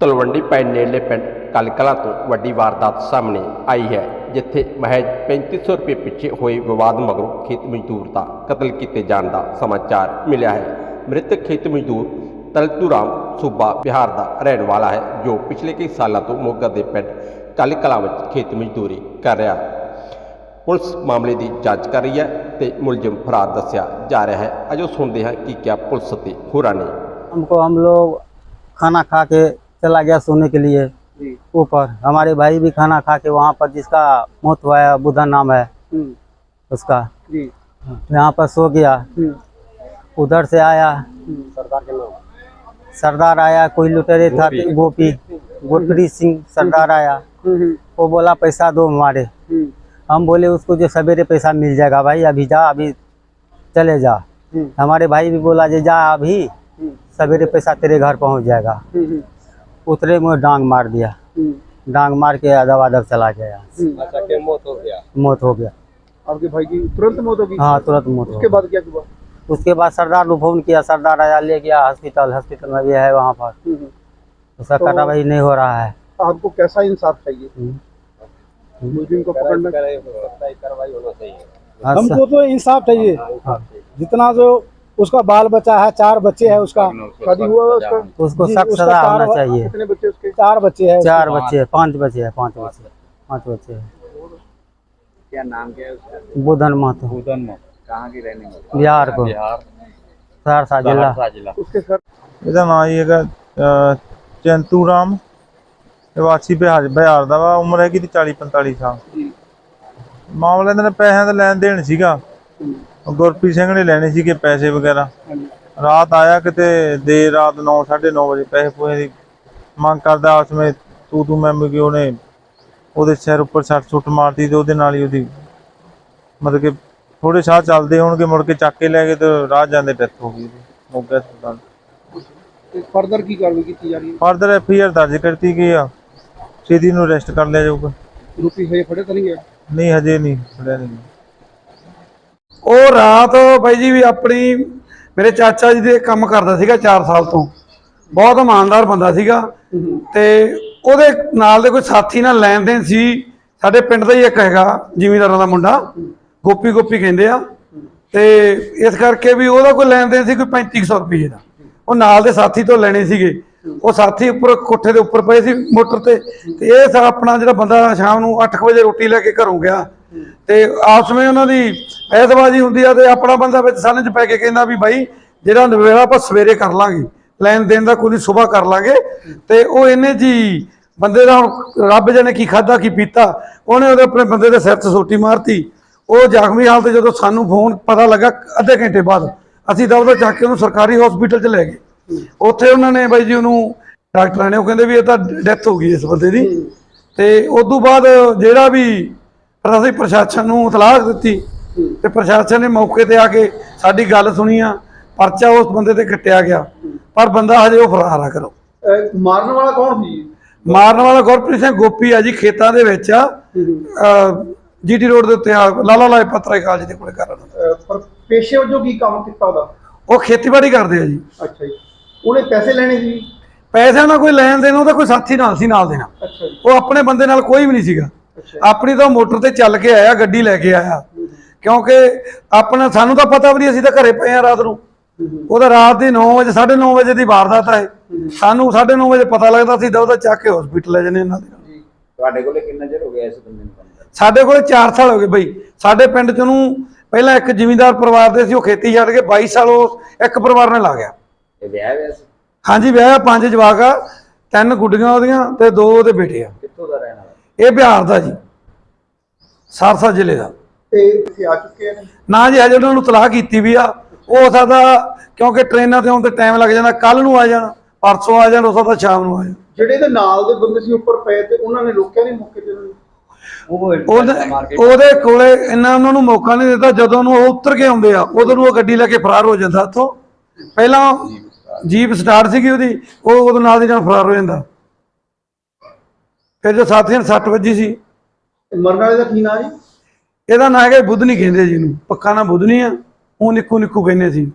ਤਲਵੰਡੀ ਪੈ ਨੇੜਲੇ ਪਿੰਡ ਕਲਕਲਾ ਤੋਂ ਵੱਡੀ ਵਾਰਦਾਤ ਸਾਹਮਣੇ ਆਈ ਹੈ ਜਿੱਥੇ ਮਹਿਜ 3500 ਰੁਪਏ ਪਿੱਛੇ ਹੋਏ ਵਿਵਾਦ ਮਗਰੋਂ ਖੇਤ ਮਜ਼ਦੂਰ ਦਾ ਕਤਲ ਕੀਤੇ ਜਾਣ ਦਾ ਸਮਾਚਾਰ ਮਿਲਿਆ ਹੈ ਮ੍ਰਿਤਕ ਖੇਤ ਮਜ਼ਦੂਰ ਤਲਤੂਰਾਮ ਸੂਬਾ ਬਿਹਾਰ ਦਾ ਰਹਿਣ ਵਾਲਾ ਹੈ ਜੋ ਪਿਛਲੇ ਕਈ ਸਾਲਾਂ ਤੋਂ ਮੋਗਾ ਦੇ ਪਿੰਡ ਕਲਕਲਾ ਵਿੱਚ ਖੇਤ ਮਜ਼ਦੂਰੀ ਕਰ ਰਿਹਾ ਪੁਲਿਸ ਮਾਮਲੇ ਦੀ ਜਾਂਚ ਕਰ ਰਹੀ ਹੈ ਤੇ ਮੁਲਜ਼ਮ ਫਰਾਰ ਦੱਸਿਆ ਜਾ ਰਿਹਾ ਹੈ ਅਜੋ ਸੁਣਦੇ ਹਾਂ ਕਿ ਕਿਆ ਪੁਲਿਸ ਤੇ ਹੋਰਾਂ ਨੇ हमको हम लोग खाना खा के चला गया सोने के लिए। ऊपर। हमारे भाई भी खाना खा के वहाँ पर जिसका मौत हुआ है बुधा नाम है उसका। जी। यहाँ पर सो गया। उधर से आया। सरकार के लोग सरदार आया कोई लुटेरे था गोपी। गोपरी सिंह सरदार आया। वो बोला पैसा दो हमारे। हम बोले उसको जो सवेरे पैसा मिल जाएगा भाई अभी जा अभी चले जा। हमारे भाई भी बोला जे जा अभी सवेरे पैसा तेरे घर पहुँच जाएगा। उतरे में डांग मार दिया। डांग मार के अदब अदब चला गया। अच्छा क्या मौत हो गया? मौत हो गया। आपके भाई की तुरंत मौत हो गई? हाँ तुरंत मौत उसके बाद क्या हुआ? उसके बाद सरदार को फ़ोन किया सरदार आया ले गया हॉस्पिटल हॉस्पिटल में भी है वहाँ पर। उसका तो- कार्रवाई नहीं हो रहा है। आपको कैसा इंसाफ चाहिए? हम्म। मुलजिम को पकड़ना कार्रवाई होना चाहिए। हाँ, हमको तो इंसाफ चाहिए। जितना जो उसका बाल बच्चा है चार बच्चे हैं उसका शादी हुआ है उसका उसको जी, सख्त उसका सजा होना कार्रवाई- चाहिए कितने बच्चे उसके चार बच्चे हैं चार बच्चे हैं पांच बच्चे हैं पांच बच्चे पांच बच्चे हैं क्या नाम क्या है उसका बुधन महतो भूतन कहाँ की रहने वाली बिहार को बिहार सहरसा जिला सहरसा जिला उसके सर ਇਹਦਾ ਨਾਂ ਜੀ ਹੈਗਾ ਅਹ, ਚੰਤੂ ਰਾਮ ਨਿਵਾਸੀ ਬਿਹਾਰ ਬਿਹਾਰ ਦਾ ਵਾ ਉਮਰ ਹੈਗੀ ਦੀ 40 45 ਸਾਲ ਮਾਮਲਾ ਇਹਨਾਂ ਨੇ ਪੈਸਿਆਂ ਦਾ ਲੈਣ ਦੇਣ ਸੀਗਾ ਗੁਰਪ੍ਰੀਤ ਸਿੰਘ ਨੇ ਲੈਣੇ ਸੀਗੇ ਪੈਸੇ ਵਗੈਰਾ। ਰਾਤ ਆਇਆ ਕਿਤੇ ਦੇਰ ਰਾਤ 9:30 ਵਜੇ ਪੈਸੇ ਪੂਏ ਦੀ ਮੰਗ ਕਰਦਾ ਉਸ ਵਿੱਚ ਤੂੰ ਤੂੰ ਮੈਂ ਕਿ ਉਹਨੇ ਉਹਦੇ ਸਿਰ ਉੱਪਰ ਸੱਟ ਸੁੱਟ ਮਾਰਤੀ ਤੇ ਉਹਦੇ ਨਾਲ ਹੀ ਉਹਦੀ ਮਤਲਬ ਕਿ ਥੋੜੇ ਸਾਹ ਚੱਲਦੇ ਹੋਣਗੇ ਮੁੜ ਕੇ ਚੱਕ ਕੇ ਲੈ ਗਏ ਤੇ ਰਾਹ ਜਾਂਦੇ ਡੈਥ ਹੋ ਗਈ ਮੋਗਾ ਹਸਪਤਾਲ। ਤੇ ਫਰਦਰ ਕੀ ਕਾਰਵਾਈ ਕੀਤੀ ਜਾ ਫਰਦਰ ਐਫ ਆਰ ਦਰਜ ਕਰਤੀ ਗਈ ਆ। ਛੇਤੀ ਨੂੰ ਅਰੈਸਟ ਕਰ ਲਿਆ ਜਾਊਗਾ। ਰੂਪੀ ਹਜੇ ਫੜੇ ਤਾਂ ਨਹੀਂ ਗਿਆ ਨਹੀਂ ਹਜੇ ਨਹੀਂ ਫੜਿਆ ਨਹੀਂ। ਉਹ ਰਾਤ ਬਾਈ ਜੀ ਵੀ ਆਪਣੀ, ਮੇਰੇ ਚਾਚਾ ਜੀ ਦੇ ਕੰਮ ਕਰਦਾ ਸੀਗਾ 4 ਸਾਲ ਤੋਂ। ਬਹੁਤ ਇਮਾਨਦਾਰ ਬੰਦਾ ਸੀਗਾ। ਤੇ ਉਹਦੇ ਨਾਲ ਦੇ ਕੋਈ ਸਾਥੀ ਨਾਲ ਲੈਣ ਦੇਣ ਸੀ। ਸਾਡੇ ਪਿੰਡ ਦਾ ਹੀ ਇੱਕ ਹੈਗਾ, ਜ਼ਿਮੀਂਦਾਰਾਂ ਦਾ ਮੁੰਡਾ। ਗੋਪੀ ਗੋਪੀ ਕਹਿੰਦੇ ਆ। ਤੇ ਇਸ ਕਰਕੇ ਵੀ ਉਹਦਾ ਕੋਈ ਲੈਣ ਦੇਣ ਸੀ ਕੋਈ 3500 ਰੁਪਏ ਦਾ। ਉਹ ਨਾਲ ਦੇ ਸਾਥੀ ਤੋਂ ਲੈਣੇ ਸੀਗੇ। ਉਹ ਸਾਥੀ ਉੱਪਰ ਕੋਠੇ ਦੇ ਉੱਪਰ ਪਏ ਸੀ ਮੋਟਰ ਤੇ। ਤੇ ਇਹ ਸਾ ਆਪਣਾ ਜਿਹੜਾ ਬੰਦਾ ਸ਼ਾਮ ਨੂੰ 8 ਵਜੇ ਰੋਟੀ ਲੈ ਕੇ ਘਰੋਂ ਗਿਆ। ਤੇ ਆਪਸ ਵਿੱਚ ਉਹਨਾਂ ਦੀ ਐਤਬਾਜੀ ਹੁੰਦੀ ਆ ਤੇ ਆਪਣਾ ਬੰਦਾ ਵਿੱਚ ਸੰਨ ਚ ਪੈ ਕੇ ਕਹਿੰਦਾ ਵੀ ਬਾਈ ਜਿਹੜਾ ਨਵੇੜਾ ਆਪਾਂ ਸਵੇਰੇ ਕਰ ਲਾਂਗੇ, ਲੈਣ ਦੇਣ ਦਾ ਕੋਈ ਨਹੀਂ ਸਵੇਰ ਕਰ ਲਾਂਗੇ। ਤੇ ਉਹ ਇਹਨੇ ਜੀ ਬੰਦੇ ਦਾ ਰੱਬ ਜਾਣੇ ਕੀ ਖਾਦਾ ਕੀ ਪੀਤਾ, ਉਹਨੇ ਉਹਦੇ ਆਪਣੇ ਬੰਦੇ ਦੇ ਸਿਰ 'ਚ ਸੋਟੀ ਮਾਰਤੀ। ਉਹ ਜ਼ਖਮੀ ਹਾਲਤ ਜਦੋਂ ਸਾਨੂੰ ਫੋਨ ਪਤਾ ਲੱਗਾ ਅੱਧੇ ਘੰਟੇ ਬਾਅਦ, ਅਸੀਂ ਦਵਦਾ ਚੱਕ ਕੇ ਉਹਨੂੰ ਸਰਕਾਰੀ ਹਸਪੀਟਲ 'ਚ ਲੈ ਗਏ। ਉੱਥੇ ਉਹਨਾਂ ਨੇ ਬਾਈ ਜੀ ਉਹਨੂੰ ਡਾਕਟਰਾਂ ਨੇ ਉਹ ਕਹਿੰਦੇ ਵੀ ਇਹ ਤਾਂ ਡੈਥ ਹੋ ਗਈ ਇਸ ਬੰਦੇ ਦੀ। ਤੇ ਉਸ ਤੋਂ ਬਾਅਦ ਜਿਹੜਾ ਵੀ ਫਿਰ ਅਸੀਂ ਪ੍ਰਸ਼ਾਸਨ ਨੂੰ ਇਤਲਾਹ ਦਿੱਤੀ ਤੇ ਪ੍ਰਸ਼ਾਸਨ ਨੇ ਮੌਕੇ ਤੇ ਆ ਕੇ ਸਾਡੀ ਗੱਲ ਸੁਣੀ ਆ ਪਰਚਾ ਉਸ ਬੰਦੇ ਤੇ ਕੱਟਿਆ ਗਿਆ। ਪਰ ਬੰਦਾ ਹਜੇ ਉਹ ਫਰਾਰ ਆ ਕਰੋ ਮਾਰਨ ਵਾਲਾ ਕੌਣ ਸੀ? ਮਾਰਨ ਵਾਲਾ ਗੁਰਪ੍ਰੀਤ ਸਿੰਘ ਗੋਪੀ ਆ ਜੀ ਖੇਤਾਂ ਦੇ ਵਿੱਚ ਜੀਟੀ ਰੋਡ ਦੇ ਉੱਤੇ ਆ ਲਾਲਾ ਲਾਏ ਪਤਰਾ ਕਾਲਜ ਦੇ ਕੋਲੇ ਕਰਨ ਪਰ ਪੇਸ਼ੇ ਵਜੋਂ ਕੀ ਕੰਮ ਕੀਤਾ ਉਹਦਾ? ਉਹ ਖੇਤੀਬਾੜੀ ਕਰਦੇ ਆ ਜੀ। ਅੱਛਾ ਜੀ। ਉਹਨੇ ਪੈਸੇ ਲੈਣੇ ਸੀ? ਪੈਸਿਆਂ ਨਾਲ ਕੋਈ ਲੈਣ ਦੇਣ ਉਹਦਾ ਕੋਈ ਸਾਥੀ ਨਾਲ ਸੀ ਨਾਲ ਦੇਣਾ ਉਹ ਆਪਣੇ ਬੰਦੇ ਨਾਲ ਕੋਈ ਵੀ ਨਹੀਂ ਸੀਗਾ। ਆਪਣੀ ਤਾਂ ਮੋਟਰ ਤੇ ਚੱਲ ਕੇ ਆਇਆ ਗੱਡੀ ਲੈ ਕੇ ਆਇਆ। ਕਿਉਂਕਿ ਆਪਣਾ ਸਾਨੂੰ ਤਾਂ ਪਤਾ ਵੀ ਨਹੀਂ ਅਸੀਂ ਤਾਂ ਘਰੇ ਪਏ ਆ ਰਾਤ ਨੂੰ। ਉਹਦਾ ਰਾਤ ਦੀ 9 ਵਜੇ 9:30 ਵਜੇ ਦੀ ਵਾਰਦਾਤ ਹੈ। ਸਾਨੂੰ 9:30 ਵਜੇ ਪਤਾ ਲੱਗਦਾ ਸੀ ਦਵਦਾ ਚੱਕ ਕੇ ਹਸਪੀਟਲ ਲੈ ਜਨੇ ਇਹਨਾਂ ਦੇ। ਤੁਹਾਡੇ ਕੋਲੇ ਕਿੰਨਾ ਚਿਰ ਹੋ ਗਿਆ ਇਸ ਬੰਦੇ ਨੂੰ ਸਾਡੇ ਕੋਲੇ 4 ਸਾਲ ਹੋ ਗਏ ਬਈ। ਸਾਡੇ ਪਿੰਡ ਚ ਉਹਨੂੰ ਪਹਿਲਾਂ ਇੱਕ ਜ਼ਿਮੀਂਦਾਰ ਪਰਿਵਾਰ ਦੇ ਸੀ ਉਹ ਖੇਤੀ ਛੱਡ ਕੇ 22 ਸਾਲ ਉਹ ਇੱਕ ਪਰਿਵਾਰ ਨੇ ਲਾ ਗਿਆ। ਇਹ ਵਿਆਹ ਹੋਇਆ ਸੀ? ਹਾਂਜੀ ਵਿਆਹ ਪੰਜ ਜਵਾਕ ਆ ਤਿੰਨ ਗੁੱਡੀਆਂ ਉਹਦੀਆਂ ਤੇ ਦੋ ਉਹਦੇ ਬੇਟੇ ਆ। ਇਹ ਬਿਹਾਰ ਦਾ ਜੀ ਸਰਸਾ ਜ਼ਿਲ੍ਹੇ ਦਾ। ਤੇ ਇੱਥੇ ਆ ਚੁੱਕੇ ਨੇ ਨਾ ਜੀ ਹਜੇ ਉਹਨਾਂ ਨੂੰ ਤਲਾਹ ਕੀਤੀ ਵੀ ਆ। ਉਹ ਹੋ ਸਕਦਾ ਕਿਉਂਕਿ ਟ੍ਰੇਨਾਂ ਤੇ ਆਉਣ ਤੇ ਟਾਈਮ ਲੱਗ ਜਾਂਦਾ ਕੱਲ ਨੂੰ ਆ ਜਾਣ ਪਰਸੋਂ ਆ ਜਾਣ ਹੋ ਸਕਦਾ ਸ਼ਾਮ ਨੂੰ ਆ ਜਾਣ। ਜਿਹੜੇ ਇਹਦੇ ਨਾਲ ਦੇ ਬੰਦੇ ਸੀ ਉੱਪਰ ਪਏ ਤੇ ਉਹਨਾਂ ਨੇ ਰੋਕਿਆ ਨਹੀਂ ਮੌਕੇ ਤੇ ਉਹਦੇ ਉਹਦੇ ਕੋਲੇ ਇੰਨਾ ਉਹਨਾਂ ਨੂੰ ਮੌਕਾ ਨਹੀਂ ਦਿੱਤਾ ਜਦੋਂ ਨੂੰ ਉਹ ਉਤਰ ਕੇ ਆਉਂਦੇ ਆ ਉਦੋਂ ਨੂੰ ਉਹ ਗੱਡੀ ਲੈ ਕੇ ਫਰਾਰ ਹੋ ਜਾਂਦਾ। ਉੱਥੋਂ ਪਹਿਲਾਂ ਜੀਪ ਸਟਾਰਟ ਸੀਗੀ ਉਹਦੀ ਉਹ ਉਹਦੇ ਨਾਲ ਦੀ ਨਾਲ ਫਰਾਰ ਹੋ ਜਾਂਦਾ। ਫਿਰ ਜੋ ਸਾਥੀਆਂ ਨੂੰ ਸੱਟ ਵੱਜੀ ਸੀ। ਤੇ ਮਰਨ ਵਾਲੇ ਦਾ ਕੀ ਨਾਂ ਜੀ? ਇਹਦਾ ਨਾਂ ਹੈਗਾ ਬੁੱਧਨੀ ਕਹਿੰਦੇ ਜੀ ਇਹਨੂੰ। ਪੱਕਾ ਨਾਂ ਬੁੱਧਨੀ ਆ। ਉਹ ਨਿੱਕੂ ਨਿੱਕੂ ਕਹਿੰਦੇ ਸੀ।